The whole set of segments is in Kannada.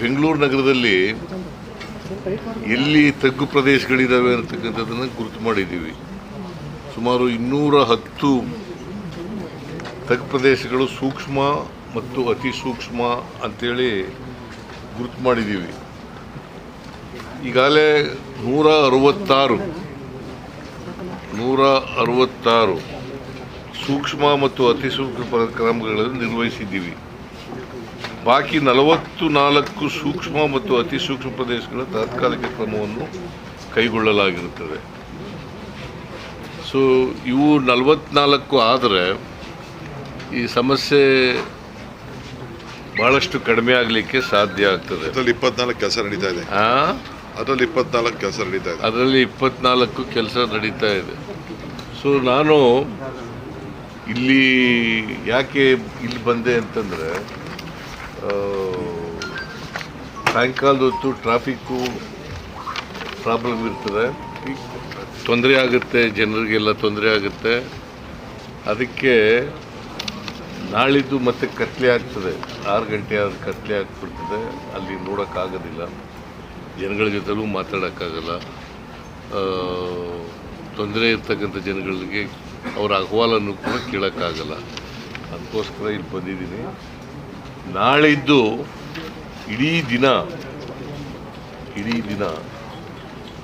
ಬೆಂಗಳೂರು ನಗರದಲ್ಲಿ ಎಲ್ಲಿ ತಗ್ಗು ಪ್ರದೇಶಗಳಿದ್ದಾವೆ ಅಂತಕ್ಕಂಥದ್ದನ್ನು ಗುರುತು ಮಾಡಿದ್ದೀವಿ. ಸುಮಾರು ಇನ್ನೂರ ಹತ್ತು ತಗ್ಗು ಪ್ರದೇಶಗಳು ಸೂಕ್ಷ್ಮ ಮತ್ತು ಅತಿ ಸೂಕ್ಷ್ಮ ಅಂತೇಳಿ ಗುರುತು ಮಾಡಿದ್ದೀವಿ. ಈಗಾಗಲೇ ನೂರ ಅರವತ್ತಾರು ನೂರ ಅರವತ್ತಾರು ಸೂಕ್ಷ್ಮ ಮತ್ತು ಅತಿ ಸೂಕ್ಷ್ಮ ಕ್ರಮಗಳನ್ನು ನಿರ್ವಹಿಸಿದ್ದೀವಿ. ಬಾಕಿ ನಲವತ್ತು ನಾಲ್ಕು ಸೂಕ್ಷ್ಮ ಮತ್ತು ಅತಿ ಸೂಕ್ಷ್ಮ ಪ್ರದೇಶಗಳ ತಾತ್ಕಾಲಿಕ ಕ್ರಮವನ್ನು ಕೈಗೊಳ್ಳಲಾಗಿರುತ್ತದೆ. ಸೊ ಇವು ನಲವತ್ನಾಲ್ಕು ಆದರೆ ಈ ಸಮಸ್ಯೆ ಭಾಳಷ್ಟು ಕಡಿಮೆ ಆಗಲಿಕ್ಕೆ ಸಾಧ್ಯ ಆಗ್ತದೆ. ಅದರಲ್ಲಿ ಇಪ್ಪತ್ನಾಲ್ಕು ಕೆಲಸ ನಡೀತಾ ಇದೆ? ಅದರಲ್ಲಿ ಇಪ್ಪತ್ನಾಲ್ಕು ಕೆಲಸ ನಡೀತಾ ಇದೆ. ಅದರಲ್ಲಿ ಇಪ್ಪತ್ನಾಲ್ಕು ಕೆಲಸ ನಡೀತಾ ಇದೆ. ಸೊ ನಾನು ಇಲ್ಲಿ ಯಾಕೆ ಇಲ್ಲಿ ಬಂದೆ ಅಂತಂದರೆ ಸಾಯಂಕಾಲದ ಹೊತ್ತು ಟ್ರಾಫಿಕ್ಕು ಪ್ರಾಬ್ಲಮ್ ಇರ್ತದೆ. ತೊಂದರೆ ಆಗುತ್ತೆ, ಜನರಿಗೆಲ್ಲ ತೊಂದರೆ ಆಗುತ್ತೆ. ಅದಕ್ಕೆ ನಾಳಿದ್ದು ಮತ್ತೆ ಕತ್ಲೆ ಆಗ್ತದೆ. ಆರು ಗಂಟೆ ಆದ ಕತ್ಲೆ ಆಗ್ಬಿಡ್ತದೆ. ಅಲ್ಲಿ ನೋಡೋಕ್ಕಾಗೋದಿಲ್ಲ ಜನಗಳ ಜೊತೆಲೂ ಮಾತಾಡೋಕ್ಕಾಗಲ್ಲ ತೊಂದರೆ ಇರ್ತಕ್ಕಂಥ ಜನಗಳಿಗೆ ಅವರ ಅಹವಾಲನ್ನು ಕೂಡ ಕೇಳೋಕ್ಕಾಗಲ್ಲ ಅದಕ್ಕೋಸ್ಕರ ಇಲ್ಲಿ ಬಂದಿದ್ದೀನಿ. ನಾಳಿದ್ದು ಇಡೀ ದಿನ ಇಡೀ ದಿನ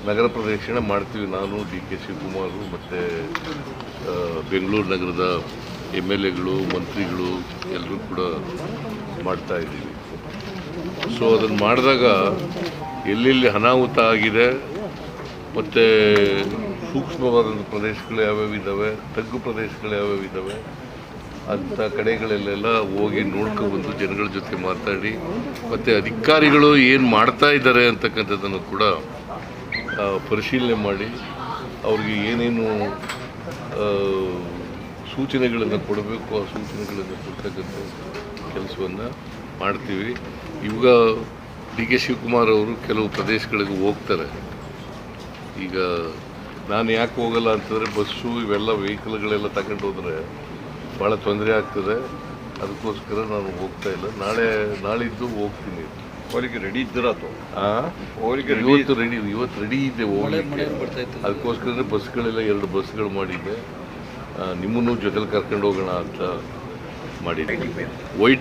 ನಗರ ಪ್ರದಕ್ಷಿಣೆ ಮಾಡ್ತೀವಿ ನಾನು, ಡಿ ಕೆ ಶಿವಕುಮಾರು, ಮತ್ತು ಬೆಂಗಳೂರು ನಗರದ ಎಂ ಎಲ್ ಎಗಳು, ಮಂತ್ರಿಗಳು ಎಲ್ಲರೂ ಕೂಡ ಮಾಡ್ತಾ ಇದ್ದೀವಿ. ಸೊ ಅದನ್ನು ಮಾಡಿದಾಗ ಎಲ್ಲೆಲ್ಲಿ ಅನಾಹುತ ಆಗಿದೆ, ಮತ್ತು ಸೂಕ್ಷ್ಮವಾದ ಪ್ರದೇಶಗಳು ಯಾವ್ಯಾವ ಇದ್ದಾವೆ, ತಗ್ಗು ಪ್ರದೇಶಗಳು ಯಾವ್ಯಾವ ಇದ್ದಾವೆ ಅಂಥ ಕಡೆಗಳಲ್ಲೆಲ್ಲ ಹೋಗಿ ನೋಡ್ಕೊಬಂದು ಜನಗಳ ಜೊತೆ ಮಾತಾಡಿ, ಮತ್ತು ಅಧಿಕಾರಿಗಳು ಏನು ಮಾಡ್ತಾ ಇದ್ದಾರೆ ಅಂತಕ್ಕಂಥದ್ದನ್ನು ಕೂಡ ಪರಿಶೀಲನೆ ಮಾಡಿ, ಅವ್ರಿಗೆ ಏನೇನು ಸೂಚನೆಗಳನ್ನು ಕೊಡಬೇಕು, ಆ ಸೂಚನೆಗಳನ್ನು ಕೊಡ್ತಕ್ಕಂಥ ಕೆಲಸವನ್ನು ಮಾಡ್ತೀವಿ. ಇವಾಗ ಡಿ ಕೆ ಶಿವಕುಮಾರ್ ಅವರು ಕೆಲವು ಪ್ರದೇಶಗಳಿಗೆ ಹೋಗ್ತಾರೆ. ಈಗ ನಾನು ಯಾಕೆ ಹೋಗಲ್ಲ ಅಂತಂದರೆ ಬಸ್ಸು ಇವೆಲ್ಲ ವೆಹಿಕಲ್ಗಳೆಲ್ಲ ತಗೊಂಡು ಹೋದರೆ ಭಾಳ ತೊಂದರೆ ಆಗ್ತದೆ. ಅದಕ್ಕೋಸ್ಕರ ನಾನು ಹೋಗ್ತಾ ಇಲ್ಲ. ನಾಳೆ ನಾಳಿದ್ದು ಹೋಗ್ತೀನಿ. ಹೋಲಿಕೆ ರೆಡಿ ಇದ್ದೀರಾ? ಹೋಲಿಕೆ ರೆಡಿ ಇವತ್ತು ರೆಡಿ ಇವತ್ತು ರೆಡಿ ಇದೆ ಹೋಗ್ಲಿಕ್ಕೆ. ಅದಕ್ಕೋಸ್ಕರ ಬಸ್ಗಳೆಲ್ಲ ಎರಡು ಬಸ್ಗಳು ಮಾಡಿದ್ದೆ. ನಿಮ್ಮನ್ನು ಜೊತೆಲಿ ಕರ್ಕೊಂಡು ಹೋಗೋಣ ಅಂತ ಮಾಡಿದ್ದೆ. ವೈಟ್